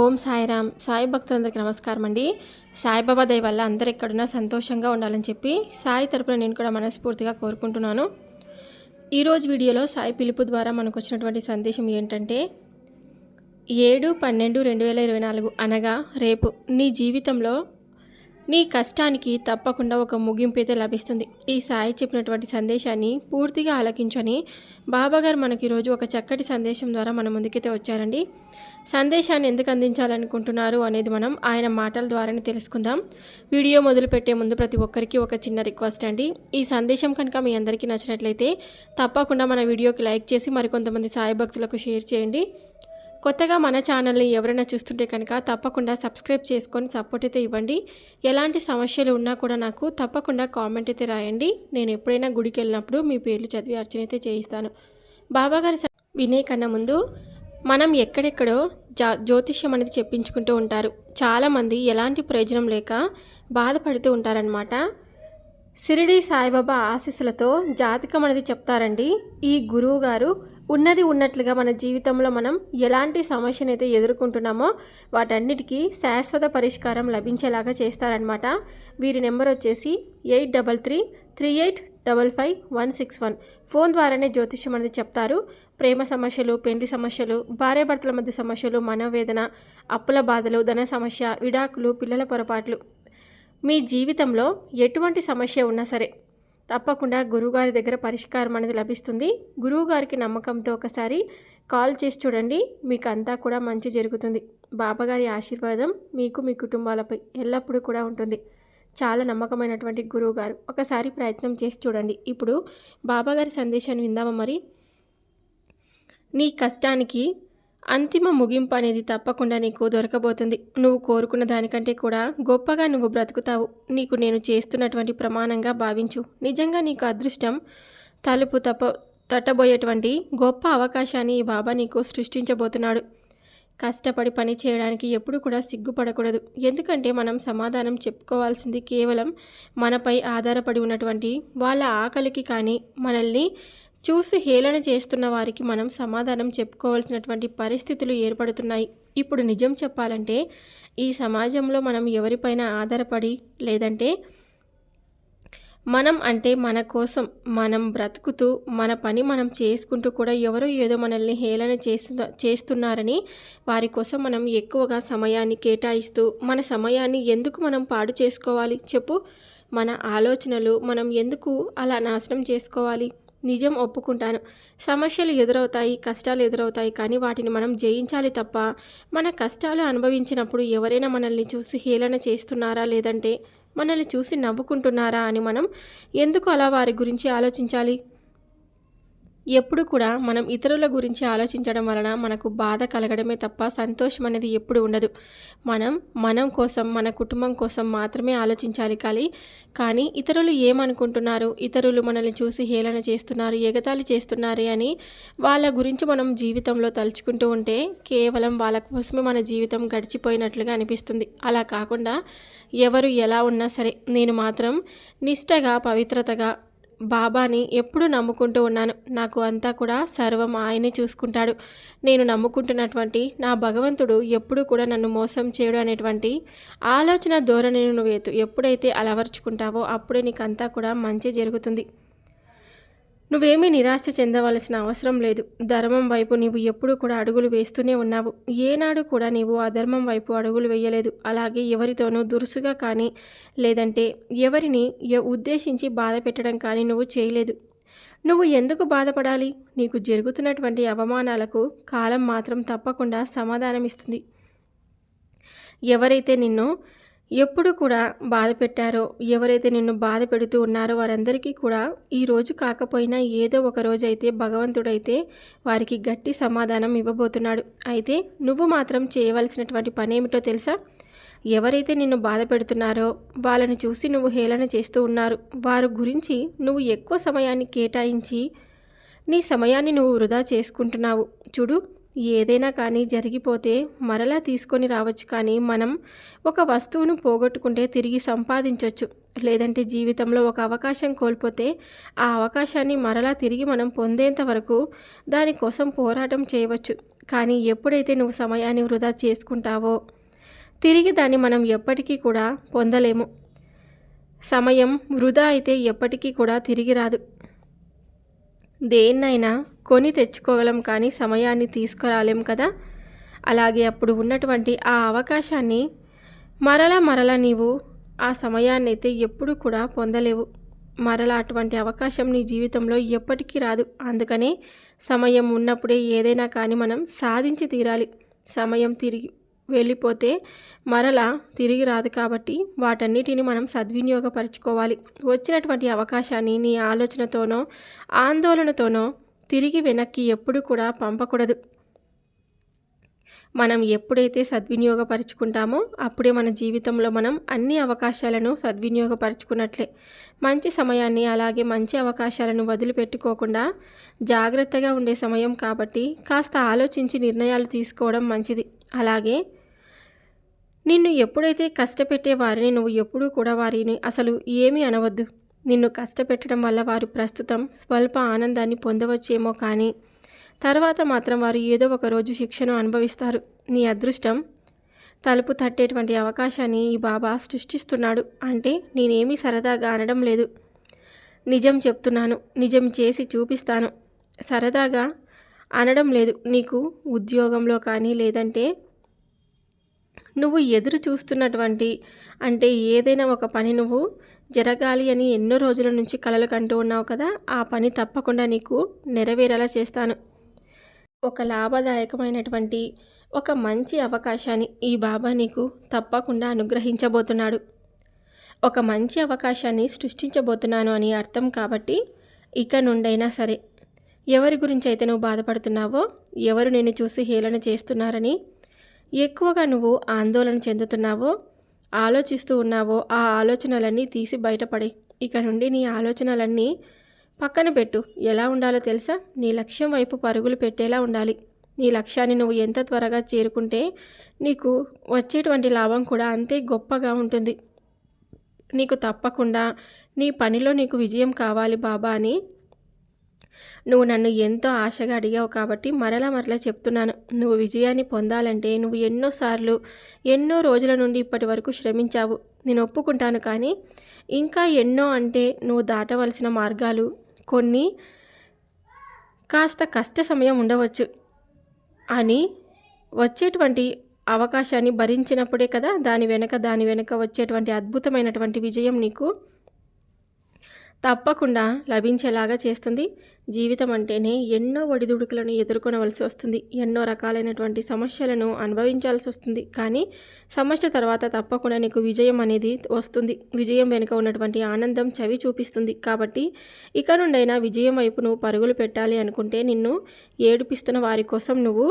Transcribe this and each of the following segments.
ఓం సాయిరామ్. సాయి భక్తులందరికీ నమస్కారం అండి సాయిబాబా దయ వల్ల అందరు ఎక్కడున్నా సంతోషంగా ఉండాలని చెప్పి సాయి తరపున నేను కూడా మనస్ఫూర్తిగా కోరుకుంటున్నాను. ఈరోజు వీడియోలో సాయి పిలుపు ద్వారా మనకు వచ్చినటువంటి సందేశం ఏంటంటే ఏడు పన్నెండు రెండు వేల ఇరవై నాలుగు అనగా రేపు నీ జీవితంలో నీ కష్టానికి తప్పకుండా ఒక ముగింపు అయితే లభిస్తుంది. ఈ సాయి చెప్పినటువంటి సందేశాన్ని పూర్తిగా ఆలకించని బాబాగారు మనకి ఈరోజు ఒక చక్కటి సందేశం ద్వారా మన ముందుకైతే వచ్చారండి. సందేశాన్ని ఎందుకు అందించాలనుకుంటున్నారు అనేది మనం ఆయన మాటల ద్వారానే తెలుసుకుందాం. వీడియో మొదలుపెట్టే ముందు ప్రతి ఒక్కరికి ఒక చిన్న రిక్వెస్ట్ అండి. ఈ సందేశం కనుక మీ అందరికీ నచ్చినట్లయితే తప్పకుండా మన వీడియోకి లైక్ చేసి మరికొంతమంది సాయి భక్తులకు షేర్ చేయండి. కొత్తగా మన ఛానల్ని ఎవరైనా చూస్తుంటే కనుక తప్పకుండా సబ్స్క్రైబ్ చేసుకొని సపోర్ట్ అయితే ఇవ్వండి. ఎలాంటి సమస్యలు ఉన్నా కూడా నాకు తప్పకుండా కామెంట్ అయితే రాయండి. నేను ఎప్పుడైనా గుడికి వెళ్ళినప్పుడు మీ పేర్లు చదివి అర్చన అయితే చేయిస్తాను. బాబాగారి స- వినే కన్నా ముందు మనం ఎక్కడెక్కడో జా జ్యోతిష్యం అనేది చెప్పించుకుంటూ ఉంటారు. చాలామంది ఎలాంటి ప్రయోజనం లేక బాధపడుతూ ఉంటారనమాట సిరిడి సాయిబాబా ఆశీస్సులతో జాతకం అనేది చెప్తారండి. ఈ గురువు గారు ఉన్నది ఉన్నట్లుగా మన జీవితంలో మనం ఎలాంటి సమస్యను అయితే ఎదుర్కొంటున్నామో వాటన్నిటికీ శాశ్వత పరిష్కారం లభించేలాగా చేస్తారనమాట వీరి నెంబర్ వచ్చేసి eight double three three eight double five one six one. Phone ద్వారానే జ్యోతిష్యం అనేది చెప్తారు. ప్రేమ సమస్యలు పెండ్లి సమస్యలు భార్యాభర్తల మధ్య సమస్యలు మనోవేదన అప్పుల బాధలు ధన సమస్య విడాకులు పిల్లల పొరపాట్లు. మీ జీవితంలో ఎటువంటి సమస్య ఉన్నా సరే తప్పకుండా గురువుగారి దగ్గర పరిష్కారం అనేది లభిస్తుంది. గురువుగారికి నమ్మకంతో ఒకసారి కాల్ చేసి చూడండి. మీకు అంతా కూడా మంచి జరుగుతుంది. బాబాగారి ఆశీర్వాదం మీకు మీ కుటుంబాలపై ఎల్లప్పుడూ కూడా ఉంటుంది. చాలా నమ్మకమైనటువంటి గురువు గారు ఒకసారి ప్రయత్నం చేసి చూడండి. ఇప్పుడు బాబాగారి సందేశాన్ని విందామా మరి? నీ కష్టానికి అంతిమ ముగింపు అనేది తప్పకుండా నీకు దొరకబోతుంది. నువ్వు కోరుకున్న దానికంటే కూడా గొప్పగా నువ్వు బ్రతుకుతావు. నీకు నేను చేస్తున్నటువంటి ప్రమాణంగా భావించు. నిజంగా నీకు అదృష్టం తలుపు తప్ప తట్టబోయేటువంటి గొప్ప అవకాశాన్ని ఈ బాబా నీకు సృష్టించబోతున్నాడు. కష్టపడి పని చేయడానికి ఎప్పుడు కూడా సిగ్గుపడకూడదు. ఎందుకంటే మనం సమాధానం చెప్పుకోవాల్సింది కేవలం మనపై ఆధారపడి ఉన్నటువంటి వాళ్ళ ఆకలికి కానీ మనల్ని చూసి హేళన చేస్తున్న వారికి మనం సమాధానం చెప్పుకోవాల్సినటువంటి పరిస్థితులు ఏర్పడుతున్నాయి. ఇప్పుడు నిజం చెప్పాలంటే ఈ సమాజంలో మనం ఎవరిపైన ఆధారపడి లేదంటే మనం అంటే మన కోసం మనం బ్రతుకుతూ మన పని మనం చేసుకుంటూ కూడా ఎవరో ఏదో మనల్ని హేళన చేస్తు చేస్తున్నారని వారి కోసం మనం ఎక్కువగా సమయాన్ని కేటాయిస్తూ మన సమయాన్ని ఎందుకు మనం పాడు చేసుకోవాలి చెప్పు? మన ఆలోచనలు మనం ఎందుకు అలా నాశనం చేసుకోవాలి? నిజం ఒప్పుకుంటాను. సమస్యలు ఎదురవుతాయి కష్టాలు ఎదురవుతాయి కానీ వాటిని మనం జయించాలి తప్ప మన కష్టాలు అనుభవించినప్పుడు ఎవరైనా మనల్ని చూసి హేళన చేస్తున్నారా లేదంటే మనల్ని చూసి నవ్వుకుంటున్నారా అని మనం ఎందుకు అలా వారి గురించి ఆలోచించాలి? ఎప్పుడు కూడా మనం ఇతరుల గురించి ఆలోచించడం వలన మనకు బాధ కలగడమే తప్ప సంతోషం అనేది ఎప్పుడు ఉండదు. మనం మనం కోసం మన కుటుంబం కోసం మాత్రమే ఆలోచించాలి కానీ కానీ ఇతరులు ఏమనుకుంటున్నారు? ఇతరులు మనల్ని చూసి హేళన చేస్తున్నారు ఎగతాళి చేస్తున్నారు అని వాళ్ళ గురించి మనం జీవితంలో తలుచుకుంటూ ఉంటే కేవలం వాళ్ళ కోసమే మన జీవితం గడిచిపోయినట్లుగా అనిపిస్తుంది. అలా కాకుండా ఎవరు ఎలా ఉన్నా సరే నేను మాత్రం నిష్టగా పవిత్రతగా బాబాని ఎప్పుడు నమ్ముకుంటూ ఉన్నాను. నాకు అంతా కూడా సర్వం ఆయనే చూసుకుంటాడు. నేను నమ్ముకుంటున్నటువంటి నా భగవంతుడు ఎప్పుడు కూడా నన్ను మోసం చేయడు అనేటువంటి ఆలోచన ధోరణిని నువ్వు ఎత్తు- ఎప్పుడైతే అలవర్చుకుంటావో అప్పుడే నీకు అంతా కూడా మంచి జరుగుతుంది. నువ్వేమీ నిరాశ చెందవలసిన అవసరం లేదు. ధర్మం వైపు నీవు ఎప్పుడూ కూడా అడుగులు వేస్తూనే ఉన్నావు. ఏనాడు కూడా నీవు అధర్మం వైపు అడుగులు వేయలేదు. అలాగే ఎవరితోనూ దురుసుగా కానీ లేదంటే ఎవరిని ఎ- ఉద్దేశించి బాధ పెట్టడం కానీ నువ్వు చేయలేదు. నువ్వు ఎందుకు బాధపడాలి? నీకు జరుగుతున్నటువంటి అవమానాలకు కాలం మాత్రం తప్పకుండా సమాధానం ఇస్తుంది ఎవరైతే నిన్ను ఎప్పుడు కూడా బాధ పెట్టారో ఎవరైతే నిన్ను బాధ పెడుతూ ఉన్నారో వారందరికీ కూడా ఈ రోజు కాకపోయినా ఏదో ఒక రోజు అయితే భగవంతుడైతే వారికి గట్టి సమాధానం ఇవ్వబోతున్నాడు. అయితే నువ్వు మాత్రం చేయవలసినటువంటి పని ఏమిటో తెలుసా? ఎవరైతే నిన్ను బాధ పెడుతున్నారో వాళ్ళని చూసి నువ్వు హేళన చేస్తూ ఉన్నారు. వారి గురించి నువ్వు ఎక్కువ సమయాన్ని కేటాయించి నీ సమయాన్ని నువ్వు వృధా చేసుకుంటున్నావు. చూడు ఏదైనా కానీ జరిగిపోతే మరలా తీసుకొని రావచ్చు కానీ మనం ఒక వస్తువును పోగొట్టుకుంటే తిరిగి సంపాదించవచ్చు లేదంటే జీవితంలో ఒక అవకాశం కోల్పోతే ఆ అవకాశాన్ని మరలా తిరిగి మనం పొందేంత వరకు దానికోసం పోరాటం చేయవచ్చు. కానీ ఎప్పుడైతే నువ్వు సమయాన్ని వృధా చేసుకుంటావో తిరిగి దాన్ని మనం ఎప్పటికీ కూడా పొందలేము. సమయం వృధా అయితే ఎప్పటికీ కూడా తిరిగి రాదు. దేన్నైనా కొని తెచ్చుకోగలం కానీ సమయాన్ని తీసుకురాలేం కదా? అలాగే అప్పుడు ఉన్నటువంటి ఆ అవకాశాన్ని మరలా మరలా నీవు ఆ సమయాన్ని అయితే ఎప్పుడు కూడా పొందలేవు. మరలా అటువంటి అవకాశం నీ జీవితంలో ఎప్పటికీ రాదు. అందుకనే సమయం ఉన్నప్పుడే ఏదైనా కానీ మనం సాధించి తీరాలి. సమయం తిరిగి వెళ్ళిపోతే మరలా తిరిగి రాదు కాబట్టి వాటన్నిటిని మనం సద్వినియోగపరచుకోవాలి. వచ్చినటువంటి అవకాశాన్ని నీ ఆలోచనతోనో ఆందోళనతోనో తిరిగి వెనక్కి ఎప్పుడు కూడా పంపకూడదు. మనం ఎప్పుడైతే సద్వినియోగపరుచుకుంటామో అప్పుడే మన జీవితంలో మనం అన్ని అవకాశాలను సద్వినియోగపరుచుకున్నట్లే. మంచి సమయాన్ని అలాగే మంచి అవకాశాలను వదిలిపెట్టుకోకుండా జాగ్రత్తగా ఉండే సమయం కాబట్టి కాస్త ఆలోచించి నిర్ణయాలు తీసుకోవడం మంచిది. అలాగే నిన్ను ఎప్పుడైతే కష్టపెట్టే వారిని నువ్వు ఎప్పుడూ కూడా వారిని అసలు ఏమీ అనవద్దు. నిన్ను కష్టపెట్టడం వల్ల వారు ప్రస్తుతం స్వల్ప ఆనందాన్ని పొందవచ్చేమో కానీ తర్వాత మాత్రం వారు ఏదో ఒక రోజు శిక్షను అనుభవిస్తారు. నీ అదృష్టం తలుపు తట్టేటువంటి అవకాశాన్ని ఈ బాబా సృష్టిస్తున్నాడు. అంటే నేనేమీ సరదాగా అనడం లేదు. నిజం చెప్తున్నాను. నిజం చేసి చూపిస్తాను. సరదాగా అనడం లేదు. నీకు ఉద్యోగంలో కానీ లేదంటే నువ్వు ఎదురు చూస్తున్నటువంటి అంటే ఏదైనా ఒక పని నువ్వు జరగాలి అని ఎన్నో రోజుల నుంచి కలలు కంటూ ఉన్నావు కదా ఆ పని తప్పకుండా నీకు నెరవేరేలా చేస్తాను. ఒక లాభదాయకమైనటువంటి ఒక మంచి అవకాశాన్ని ఈ బాబా నీకు తప్పకుండా అనుగ్రహించబోతున్నాడు. ఒక మంచి అవకాశాన్ని సృష్టించబోతున్నాను అని అర్థం కాబట్టి ఇక నుండైనా సరే ఎవరి గురించి అయితే నువ్వు బాధపడుతున్నావో ఎవరు నిన్ను చూసి హేళన చేస్తున్నారని ఎక్కువగా నువ్వు ఆందోళన చెందుతున్నావో ఆలోచిస్తూ ఉన్నావో ఆ ఆలోచనలన్నీ తీసి బయటపడి ఇక నుండి నీ ఆలోచనలన్నీ పక్కన పెట్టు. ఎలా ఉండాలో తెలుసా? నీ లక్ష్యం వైపు పరుగులు పెట్టేలా ఉండాలి. నీ లక్ష్యాన్ని నువ్వు ఎంత త్వరగా చేరుకుంటే నీకు వచ్చేటువంటి లాభం కూడా అంతే గొప్పగా ఉంటుంది. నీకు తప్పకుండా నీ పనిలో నీకు విజయం కావాలి బాబా అని నువ్వు నన్ను ఎంతో ఆశగా అడిగావు కాబట్టి మరలా మరలా చెప్తున్నాను. నువ్వు విజయాన్ని పొందాలంటే నువ్వు ఎన్నోసార్లు ఎన్నో రోజుల నుండి ఇప్పటి వరకు శ్రమించావు. నేను ఒప్పుకుంటాను కానీ ఇంకా ఎన్నో అంటే నువ్వు దాటవలసిన మార్గాలు కొన్ని. కాస్త కష్ట సమయం ఉండవచ్చు అని వచ్చేటువంటి అవకాశాన్ని భరించినప్పుడే కదా దాని వెనక దాని వెనక వచ్చేటువంటి అద్భుతమైనటువంటి విజయం నీకు తప్పకుండా లభించేలాగా చేస్తుంది. జీవితం అంటేనే ఎన్నో ఒడిదుడుకులను ఎదుర్కొనవలసి వస్తుంది. ఎన్నో రకాలైనటువంటి సమస్యలను అనుభవించాల్సి వస్తుంది. కానీ సమస్య తర్వాత తప్పకుండా నీకు విజయం అనేది వస్తుంది. విజయం వెనుక ఉన్నటువంటి ఆనందం చవి చూపిస్తుంది. కాబట్టి ఇక నుండైనా విజయం వైపు నువ్వు పరుగులు పెట్టాలి అనుకుంటే నిన్ను ఏడిపిస్తున్న వారి కోసం నువ్వు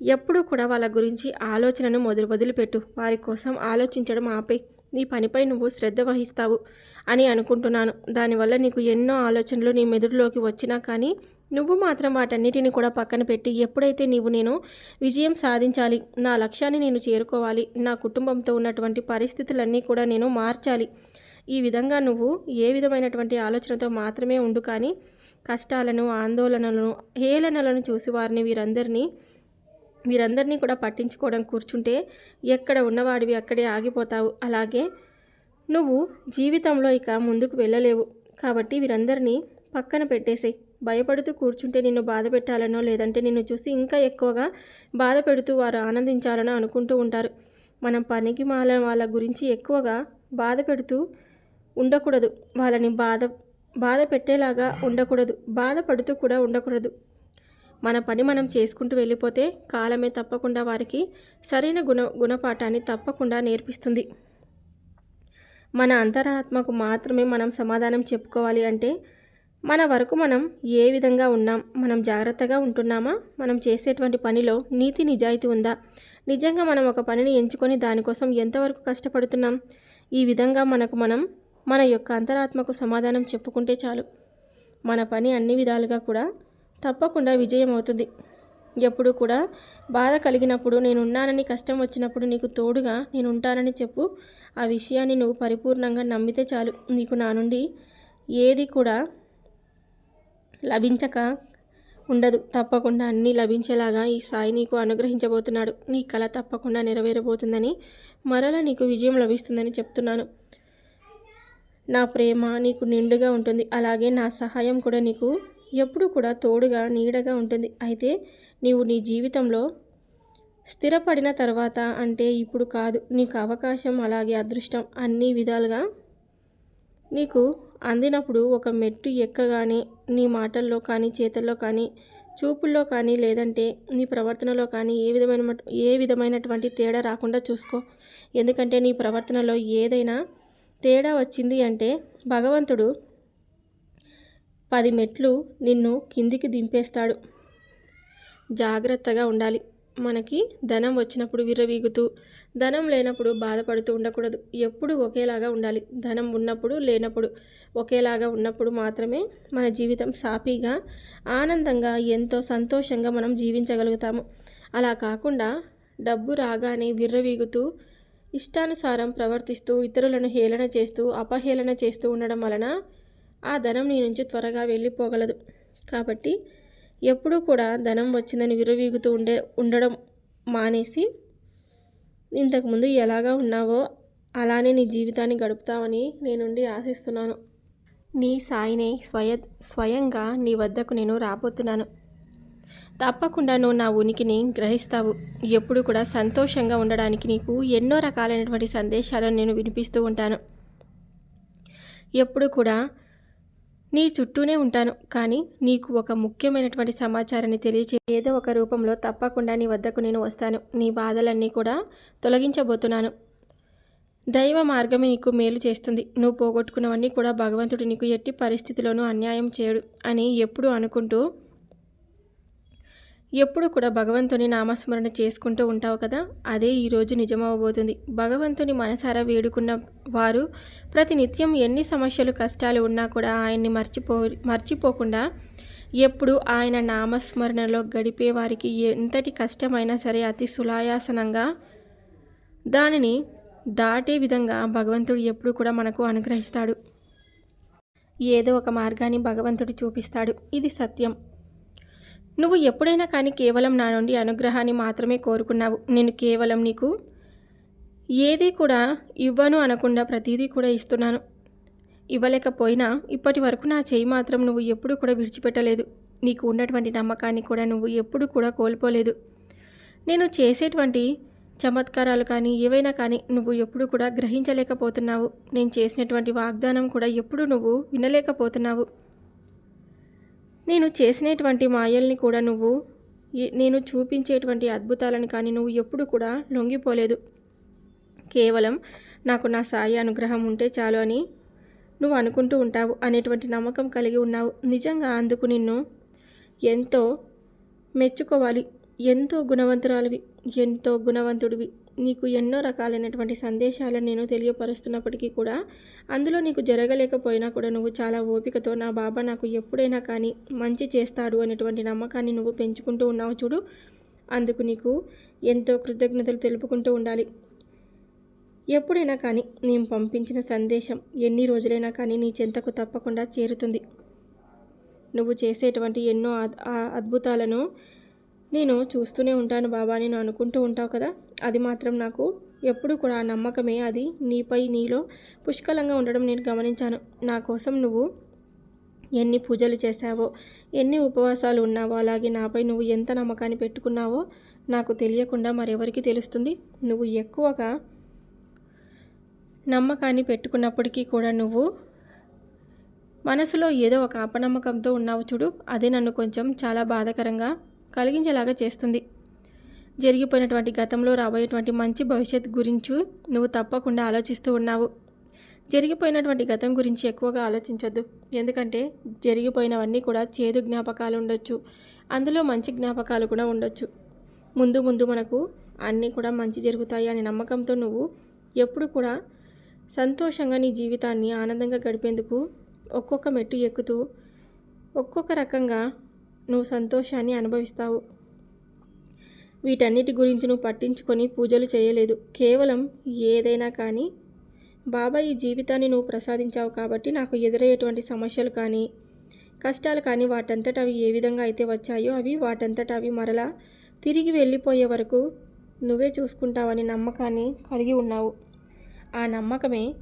ఎప్పుడూ కూడా వాళ్ళ గురించి ఆలోచనను మొదలు వదిలిపెట్టు వారి కోసం ఆలోచించడం ఆపే నీ పనిపై నువ్వు శ్రద్ధ వహిస్తావు అని అనుకుంటున్నాను. దానివల్ల నీకు ఎన్నో ఆలోచనలు నీ మెదడులోకి వచ్చినా కానీ నువ్వు మాత్రం వాటన్నిటిని కూడా పక్కన పెట్టి ఎప్పుడైతే నీవు నేను విజయం సాధించాలి నా లక్ష్యాన్ని నేను చేరుకోవాలి నా కుటుంబంతో ఉన్నటువంటి పరిస్థితులన్నీ కూడా నేను మార్చాలి ఈ విధంగా నువ్వు ఏ విధమైనటువంటి ఆలోచనతో మాత్రమే ఉండు కానీ కష్టాలను ఆందోళనలను హేళనలను చూసి వారిని వీరందరినీ వీరందరినీ కూడా పట్టించుకోవడం కూర్చుంటే ఎక్కడ ఉన్నవాడివి అక్కడే ఆగిపోతావు. అలాగే నువ్వు జీవితంలో ఇక ముందుకు వెళ్ళలేవు. కాబట్టి వీరందరినీ పక్కన పెట్టేసేయి. భయపడుతూ కూర్చుంటే నిన్ను బాధ పెట్టాలనో లేదంటే నిన్ను చూసి ఇంకా ఎక్కువగా బాధ పెడుతూ వారు ఆనందించాలనో అనుకుంటూ ఉంటారు. మనం పనికి మాల వాళ్ళ గురించి ఎక్కువగా బాధ పెడుతూ ఉండకూడదు. వాళ్ళని బాధ బాధ పెట్టేలాగా ఉండకూడదు. బాధపడుతూ కూడా ఉండకూడదు. మన పని మనం చేసుకుంటూ వెళ్ళిపోతే కాలమే తప్పకుండా వారికి సరైన గుణ గుణపాఠాన్ని తప్పకుండా నేర్పిస్తుంది. మన అంతరాత్మకు మాత్రమే మనం సమాధానం చెప్పుకోవాలి అంటే మన వరకు మనం ఏ విధంగా ఉన్నాం మనం జాగ్రత్తగా ఉంటున్నామా? మనం చేసేటువంటి పనిలో నీతి నిజాయితీ ఉందా? నిజంగా మనం ఒక పనిని ఎంచుకొని దానికోసం ఎంతవరకు కష్టపడుతున్నాం? ఈ విధంగా మనకు మనం మన యొక్క అంతరాత్మకు సమాధానం చెప్పుకుంటే చాలు. మన పని అన్ని విధాలుగా కూడా తప్పకుండా విజయం అవుతుంది ఎప్పుడు కూడా బాధ కలిగినప్పుడు నేనున్నానని కష్టం వచ్చినప్పుడు నీకు తోడుగా నేను ఉంటానని చెప్పు. ఆ విషయాన్ని నువ్వు పరిపూర్ణంగా నమ్మితే చాలు. నీకు నా నుండి ఏది కూడా లభించక ఉండదు. తప్పకుండా అన్నీ లభించేలాగా ఈ సాయి నీకు అనుగ్రహించబోతున్నాడు. నీ కళ తప్పకుండా నెరవేరబోతుందని మరలా నీకు విజయం లభిస్తుందని చెప్తున్నాను. నా ప్రేమ నీకు నిండుగా ఉంటుంది. అలాగే నా సహాయం కూడా నీకు ఎప్పుడూ కూడా తోడుగా నీడగా ఉంటుంది. అయితే నీవు నీ జీవితంలో స్థిరపడిన తర్వాత అంటే ఇప్పుడు కాదు. నీకు అవకాశం అలాగే అదృష్టం అన్ని విధాలుగా నీకు అందినప్పుడు ఒక మెట్టు ఎక్కగానే నీ మాటల్లో కానీ చేతల్లో కానీ చూపుల్లో కానీ లేదంటే నీ ప్రవర్తనలో కానీ ఏ విధమైన ఏ విధమైనటువంటి తేడా రాకుండా చూసుకో. ఎందుకంటే నీ ప్రవర్తనలో ఏదైనా తేడా వచ్చింది అంటే భగవంతుడు పది మెట్లు నిన్ను కిందికి దింపేస్తాడు. జాగ్రత్తగా ఉండాలి. మనకి ధనం వచ్చినప్పుడు విర్రవీగుతూ ధనం లేనప్పుడు బాధపడుతూ ఉండకూడదు. ఎప్పుడు ఒకేలాగా ఉండాలి. ధనం ఉన్నప్పుడు లేనప్పుడు ఒకేలాగా ఉన్నప్పుడు మాత్రమే మన జీవితం సాఫీగా ఆనందంగా ఎంతో సంతోషంగా మనం జీవించగలుగుతాము. అలా కాకుండా డబ్బు రాగానే విర్రవీగుతూ ఇష్టానుసారం ప్రవర్తిస్తూ ఇతరులను హేళన చేస్తూ అపహేళన చేస్తూ ఉండడం వలన ఆ ధనం నీ నుంచి త్వరగా వెళ్ళిపోగలదు. కాబట్టి ఎప్పుడూ కూడా ధనం వచ్చిందని విరువీగుతూ ఉండే ఉండడం మానేసి ఇంతకుముందు ఎలాగా ఉన్నావో అలానే నీ జీవితాన్ని గడుపుతావని నేనుండి ఆశిస్తున్నాను. నీ సాయినే స్వయ స్వయంగా నీ వద్దకు నేను రాబోతున్నాను. తప్పకుండా నువ్వు నా ఉనికిని గ్రహిస్తావు. ఎప్పుడు కూడా సంతోషంగా ఉండడానికి నీకు ఎన్నో రకాలైనటువంటి సందేశాలను నేను వినిపిస్తూ ఉంటాను. ఎప్పుడు కూడా నీ చుట్టూనే ఉంటాను కానీ నీకు ఒక ముఖ్యమైనటువంటి సమాచారాన్ని తెలియచే ఏదో ఒక రూపంలో తప్పకుండా నీ వద్దకు నేను వస్తాను. నీ బాధలన్నీ కూడా తొలగించబోతున్నాను. దైవ మార్గమే నీకు మేలు చేస్తుంది. నువ్వు పోగొట్టుకున్నవన్నీ కూడా భగవంతుడు నీకు ఎట్టి పరిస్థితిలోనూ అన్యాయం చేయడు అని ఎప్పుడూ అనుకుంటూ ఎప్పుడు కూడా భగవంతుని నామస్మరణ చేసుకుంటూ ఉంటావు కదా? అదే ఈరోజు నిజమవబోతుంది. భగవంతుని మనసారా వేడుకున్న వారు ప్రతినిత్యం ఎన్ని సమస్యలు కష్టాలు ఉన్నా కూడా ఆయన్ని మర్చిపో మర్చిపోకుండా ఎప్పుడు ఆయన నామస్మరణలో గడిపే వారికి ఎంతటి కష్టమైనా సరే అతి సులాయాసనంగా దానిని దాటే విధంగా భగవంతుడు ఎప్పుడు కూడా మనకు అనుగ్రహిస్తాడు. ఏదో ఒక మార్గాన్ని భగవంతుడు చూపిస్తాడు. ఇది సత్యం. నువ్వు ఎప్పుడైనా కానీ కేవలం నా నుండి అనుగ్రహాన్ని మాత్రమే కోరుకున్నావు. నేను కేవలం నీకు ఏది కూడా ఇవ్వను అనకుండా ప్రతిదీ కూడా ఇస్తున్నాను. ఇవ్వలేకపోయినా ఇప్పటి వరకు నా చేయి మాత్రం నువ్వు ఎప్పుడు కూడా విడిచిపెట్టలేదు. నీకు ఉన్నటువంటి నమ్మకాన్ని కూడా నువ్వు ఎప్పుడు కూడా కోల్పోలేదు. నేను చేసేటువంటి చమత్కారాలు కానీ ఏవైనా కానీ నువ్వు ఎప్పుడు కూడా గ్రహించలేకపోతున్నావు. నేను చేసినటువంటి వాగ్దానం కూడా ఎప్పుడు నువ్వు వినలేకపోతున్నావు. నేను చేసినటువంటి మాయల్ని కూడా నువ్వు నేను చూపించేటువంటి అద్భుతాలను కానీ నువ్వు ఎప్పుడు కూడా లొంగిపోలేదు. కేవలం నాకు నా సాయి అనుగ్రహం ఉంటే చాలు అని నువ్వు అనుకుంటూ ఉంటావు అనేటువంటి నమ్మకం కలిగి ఉన్నావు. నిజంగా అందుకు నిన్ను ఎంతో మెచ్చుకోవాలి. ఎంతో గుణవంతురాలివి. ఎంతో గుణవంతుడివి. నీకు ఎన్నో రకాలైనటువంటి సందేశాలను నేను తెలియపరుస్తున్నప్పటికీ కూడా అందులో నీకు జరగలేకపోయినా కూడా నువ్వు చాలా ఓపికతో నా బాబా నాకు ఎప్పుడైనా కానీ మంచి చేస్తాడు అనేటువంటి నమ్మకాన్ని నువ్వు పెంచుకుంటూ ఉన్నావు చూడు. అందుకు నీకు ఎంతో కృతజ్ఞతలు తెలుపుకుంటూ ఉండాలి. ఎప్పుడైనా కానీ నేను పంపించిన సందేశం ఎన్ని రోజులైనా కానీ నీ చెంతకు తప్పకుండా చేరుతుంది. నువ్వు చేసేటువంటి ఎన్నో అద్భుతాలను నేను చూస్తూనే ఉంటాను బాబా నేను అనుకుంటూ ఉంటావు కదా. అది మాత్రం నాకు ఎప్పుడు కూడా ఆ నమ్మకమే. అది నీపై నీలో పుష్కలంగా ఉండడం నేను గమనించాను. నా కోసం నువ్వు ఎన్ని పూజలు చేశావో ఎన్ని ఉపవాసాలు ఉన్నావో అలాగే నాపై నువ్వు ఎంత నమ్మకాన్ని పెట్టుకున్నావో నాకు తెలియకుండా మరెవరికి తెలుస్తుంది. నువ్వు ఎక్కువగా నమ్మకాన్ని పెట్టుకున్నప్పటికీ కూడా నువ్వు మనసులో ఏదో ఒక అపనమ్మకంతో ఉన్నావు చూడు. అదే నన్ను కొంచెం చాలా బాధాకరంగా కలిగించేలాగా చేస్తుంది. జరిగిపోయినటువంటి గతంలో రాబోయేటువంటి మంచి భవిష్యత్ గురించి నువ్వు తప్పకుండా ఆలోచిస్తూ ఉన్నావు. జరిగిపోయినటువంటి గతం గురించి ఎక్కువగా ఆలోచించొద్దు. ఎందుకంటే జరిగిపోయినవన్నీ కూడా చేదు జ్ఞాపకాలు ఉండొచ్చు. అందులో మంచి జ్ఞాపకాలు కూడా ఉండొచ్చు. ముందు ముందు మనకు అన్నీ కూడా మంచి జరుగుతాయి అనే నమ్మకంతో నువ్వు ఎప్పుడు కూడా సంతోషంగా నీ జీవితాన్ని ఆనందంగా గడిపేందుకు ఒక్కొక్క మెట్టు ఎక్కుతూ ఒక్కొక్క రకంగా నువ్వు సంతోషాన్ని అనుభవిస్తావు. వీటన్నిటి గురించి నువ్వు పట్టించుకొని పూజలు చేయలేదు. కేవలం ఏదైనా కానీ. బాబా ఈ జీవితాన్ని నువ్వు ప్రసాదించావు కాబట్టి నాకు ఎదురయ్యేటువంటి సమస్యలు కానీ కష్టాలు కానీ వాటంతట అవి ఏ విధంగా అయితే వచ్చాయో అవి వాటంతట అవి మరలా తిరిగి వెళ్ళిపోయే వరకు నువ్వే చూసుకుంటావని నమ్మకాన్ని కలిగి ఉన్నావు. ఆ నమ్మకమే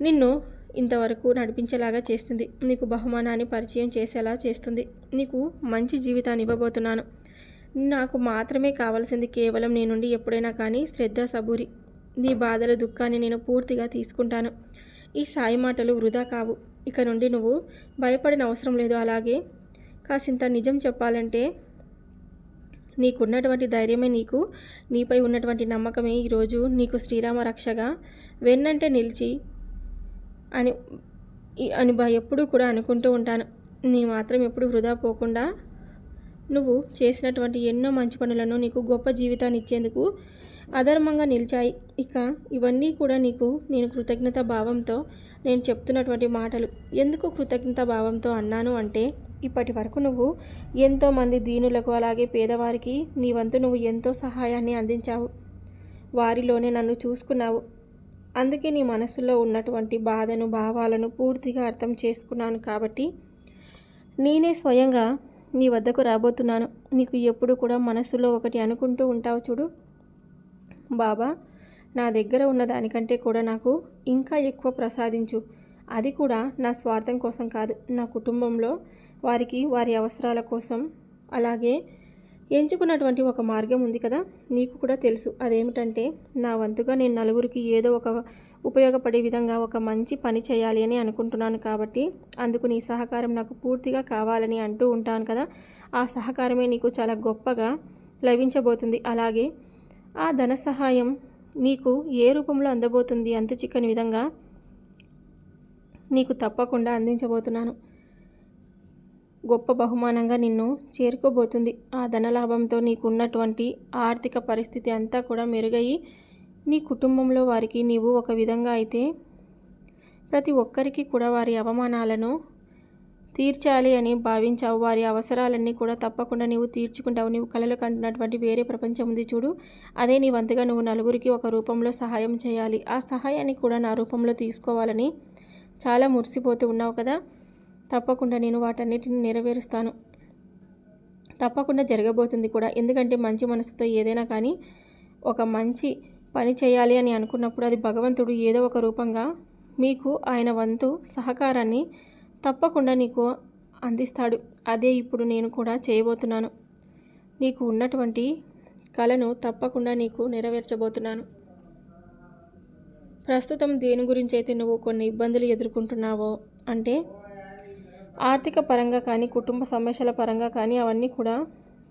నిన్ను ఇంతవరకు నడిపించేలాగా చేస్తుంది. నీకు బహుమానాన్ని పరిచయం చేసేలా చేస్తుంది. నీకు మంచి జీవితాన్ని ఇవ్వబోతున్నాను. నాకు మాత్రమే కావాల్సింది కేవలం నీ నుండి ఎప్పుడైనా కానీ శ్రద్ధ సబూరి. నీ బాధల దుఃఖాన్ని నేను పూర్తిగా తీసుకుంటాను. ఈ సాయి మాటలు వృధా కావు. ఇక నుండి నువ్వు భయపడిన అవసరం లేదు. అలాగే కాసింత నిజం చెప్పాలంటే నీకున్నటువంటి ధైర్యమే నీకు నీపై ఉన్నటువంటి నమ్మకమే ఈరోజు నీకు శ్రీరామ రక్షగా. వెన్నంటే నిలిచి అని అని ఎప్పుడూ కూడా అనుకుంటూ ఉంటాను. నీ మాత్రం ఎప్పుడు వృధా పోకుండా నువ్వు చేసినటువంటి ఎన్నో మంచి పనులను నీకు గొప్ప జీవితాన్ని ఇచ్చేందుకు అధర్మంగా నిలిచాయి. ఇక ఇవన్నీ కూడా నీకు నేను కృతజ్ఞత భావంతో నేను చెప్తున్నటువంటి మాటలు. ఎందుకు కృతజ్ఞత భావంతో అన్నాను అంటే ఇప్పటి వరకు నువ్వు ఎంతోమంది దీనులకు అలాగే పేదవారికి నీ వంతు నువ్వు ఎంతో సహాయాన్ని అందించావు. వారిలోనే నన్ను చూసుకున్నావు. అందుకే నీ మనసులో ఉన్నటువంటి బాధను భావాలను పూర్తిగా అర్థం చేసుకున్నాను కాబట్టి నేనే స్వయంగా నీ వద్దకు రాబోతున్నాను. నీకు ఎప్పుడు కూడా మనసులో ఒకటి అనుకుంటూ ఉంటావు చూడు. బాబా నా దగ్గర ఉన్న దానికంటే కూడా నాకు ఇంకా ఎక్కువ ప్రసాదించు. అది కూడా నా స్వార్థం కోసం కాదు. నా కుటుంబంలో వారికి వారి అవసరాల కోసం. అలాగే ఎంచుకున్నటువంటి ఒక మార్గం ఉంది కదా. నీకు కూడా తెలుసు. అదేమిటంటే నా వంతుగా నేను నలుగురికి ఏదో ఒక ఉపయోగపడే విధంగా ఒక మంచి పని చేయాలి అని అనుకుంటున్నాను కాబట్టి అందుకు నీ సహకారం నాకు పూర్తిగా కావాలని అంటూ ఉంటాను కదా. ఆ సహకారమే నీకు చాలా గొప్పగా లభించబోతుంది. అలాగే ఆ ధన సహాయం నీకు ఏ రూపంలో అందబోతుంది అంత చిక్కని విధంగా నీకు తప్పకుండా అందించబోతున్నాను. గొప్ప బహుమానంగా నిన్ను చేరుకోబోతుంది. ఆ ధనలాభంతో నీకున్నటువంటి ఆర్థిక పరిస్థితి అంతా కూడా మెరుగయి నీ కుటుంబంలో వారికి నీవు ఒక విధంగా అయితే ప్రతి ఒక్కరికి కూడా వారి అవమానాలను తీర్చాలి అని భావించావు. వారి అవసరాలన్నీ కూడా తప్పకుండా నీవు తీర్చుకుంటావు. నీవు కళలు కంటున్నటువంటి వేరే ప్రపంచం ఉంది చూడు. అదే నీ వంతుగా నువ్వు నలుగురికి ఒక రూపంలో సహాయం చేయాలి. ఆ సహాయాన్ని కూడా నా రూపంలో తీసుకోవాలని చాలా మురిసిపోతూ ఉన్నావు కదా. తప్పకుండా నేను వాటన్నిటిని నెరవేరుస్తాను. తప్పకుండా జరగబోతుంది కూడా. ఎందుకంటే మంచి మనసుతో ఏదైనా కానీ ఒక మంచి పని చేయాలి అని అనుకున్నప్పుడు అది భగవంతుడు ఏదో ఒక రూపంగా మీకు ఆయన వంతు సహకారాన్ని తప్పకుండా నీకు అందిస్తాడు. అదే ఇప్పుడు నేను కూడా చేయబోతున్నాను. నీకు ఉన్నటువంటి కళను తప్పకుండా నీకు నెరవేర్చబోతున్నాను. ప్రస్తుతం దేని గురించి అయితే నువ్వు కొన్ని ఇబ్బందులు ఎదుర్కొంటున్నావో అంటే ఆర్థిక పరంగా కానీ కుటుంబ సమస్యల పరంగా కానీ అవన్నీ కూడా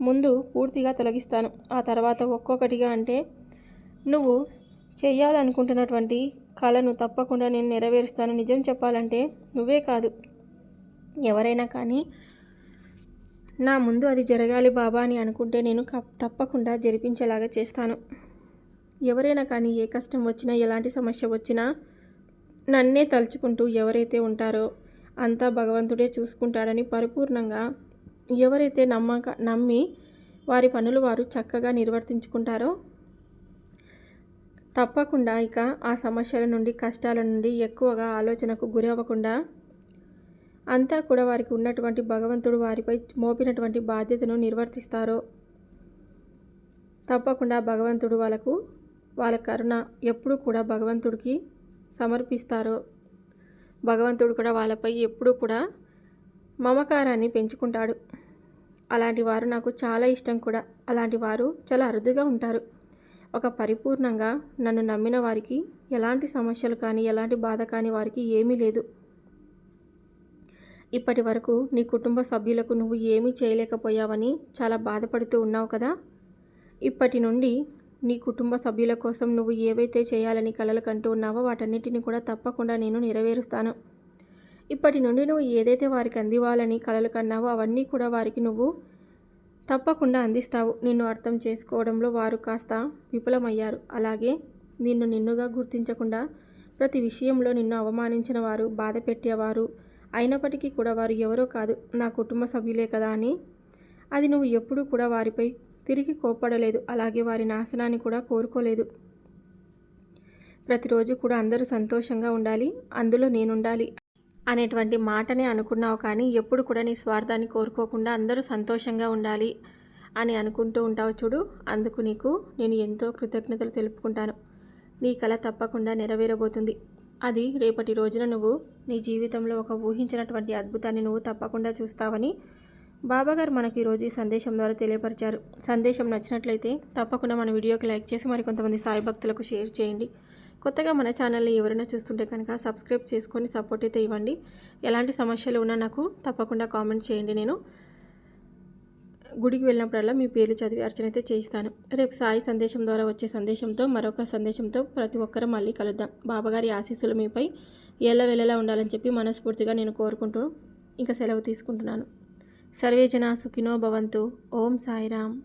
ముందు పూర్తిగా తొలగిస్తాను. ఆ తర్వాత ఒక్కొక్కటిగా అంటే నువ్వు చేయాలనుకుంటున్నటువంటి కళను తప్పకుండా నేను నెరవేరుస్తాను. నిజం చెప్పాలంటే నువ్వే కాదు. ఎవరైనా కానీ నా ముందు అది జరగాలి బాబా అని అనుకుంటే నేను తప్పకుండా జరిపించేలాగా చేస్తాను. ఎవరైనా కానీ ఏ కష్టం వచ్చినా ఎలాంటి సమస్య వచ్చినా నన్నే తలుచుకుంటూ ఎవరైతే ఉంటారో అంతా భగవంతుడే చూసుకుంటాడని పరిపూర్ణంగా ఎవరైతే నమ్మక నమ్మి వారి పనులు వారు చక్కగా నిర్వర్తించుకుంటారో తప్పకుండా ఇక ఆ సమస్యల నుండి కష్టాల నుండి ఎక్కువగా ఆలోచనకు గురి అవ్వకుండా అంతా కూడా వారికి ఉన్నటువంటి భగవంతుడు వారిపై మోపినటువంటి బాధ్యతను నిర్వర్తిస్తారో తప్పకుండా భగవంతుడు వాళ్ళకు వాళ్ళ కరుణ ఎప్పుడూ కూడా భగవంతుడికి సమర్పిస్తారో భగవంతుడు కూడా వాళ్ళపై ఎప్పుడూ కూడా మమకారాన్ని పెంచుకుంటాడు. అలాంటి వారు నాకు చాలా ఇష్టం కూడా. అలాంటి వారు చాలా అరుదుగా ఉంటారు. ఒక పరిపూర్ణంగా నన్ను నమ్మిన వారికి ఎలాంటి సమస్యలు కానీ ఎలాంటి బాధ కానీ వారికి ఏమీ లేదు. ఇప్పటి వరకు నీ కుటుంబ సభ్యులకు నువ్వు ఏమీ చేయలేకపోయావని చాలా బాధపడుతూ ఉన్నావు కదా? ఇప్పటి నుండి నీ కుటుంబ సభ్యుల కోసం నువ్వు ఏవైతే చేయాలని కలలు కంటూ ఉన్నావో వాటన్నిటిని కూడా తప్పకుండా నేను నెరవేరుస్తాను. ఇప్పటి నుండి నువ్వు ఏదైతే వారికి అందివ్వాలని కలలు కన్నావో అవన్నీ కూడా వారికి నువ్వు తప్పకుండా అందిస్తావు. నిన్ను అర్థం చేసుకోవడంలో వారు కాస్త విఫలమయ్యారు. అలాగే నిన్ను నిన్నుగా గుర్తించకుండా ప్రతి విషయంలో నిన్ను అవమానించిన వారు బాధ పెట్టేవారు అయినప్పటికీ కూడా వారు ఎవరో కాదు నా కుటుంబ సభ్యులే కదా అని. అది నువ్వు ఎప్పుడూ కూడా వారిపై తిరిగి కోప్పడలేదు. అలాగే వారి నాశనాన్ని కూడా కోరుకోలేదు. ప్రతిరోజు కూడా అందరూ సంతోషంగా ఉండాలి. అందులో నేనుండాలి అనేటువంటి మాటనే అనుకున్నావు కానీ ఎప్పుడు కూడా నీ స్వార్థాన్ని కోరుకోకుండా అందరూ సంతోషంగా ఉండాలి అని అనుకుంటూ ఉంటావు చూడు. అందుకు నీకు నేను ఎంతో కృతజ్ఞతలు తెలుపుకుంటాను. నీ కళ తప్పకుండా నెరవేరబోతుంది. అది రేపటి రోజున నువ్వు నీ జీవితంలో ఒక ఊహించినటువంటి అద్భుతాన్ని నువ్వు తప్పకుండా చూస్తావని బాబాగారు మనకు ఈరోజు ఈ సందేశం ద్వారా తెలియపరిచారు. సందేశం నచ్చినట్లయితే తప్పకుండా మన వీడియోకి లైక్ చేసి మరి కొంతమంది సాయి భక్తులకు షేర్ చేయండి. కొత్తగా మన ఛానల్ని ఎవరైనా చూస్తుంటే కనుక సబ్స్క్రైబ్ చేసుకొని సపోర్ట్ అయితే ఇవ్వండి. ఎలాంటి సమస్యలు ఉన్నా నాకు తప్పకుండా కామెంట్ చేయండి నేను. గుడికి వెళ్ళినప్పుడల్లా మీ పేర్లు చదివి అర్చన అయితే చేయిస్తాను. రేపు సాయి సందేశం ద్వారా వచ్చే సందేశంతో మరొక సందేశంతో ప్రతి ఒక్కరూ మళ్ళీ కలుద్దాం. బాబాగారి ఆశీస్సులు మీపై ఎల్ల వెళ్ళేలా ఉండాలని చెప్పి మనస్ఫూర్తిగా నేను కోరుకుంటూ ఇంకా సెలవు తీసుకుంటున్నాను. సర్వేజన సుఖినో భవంతు. ఓం సాయిరామ్.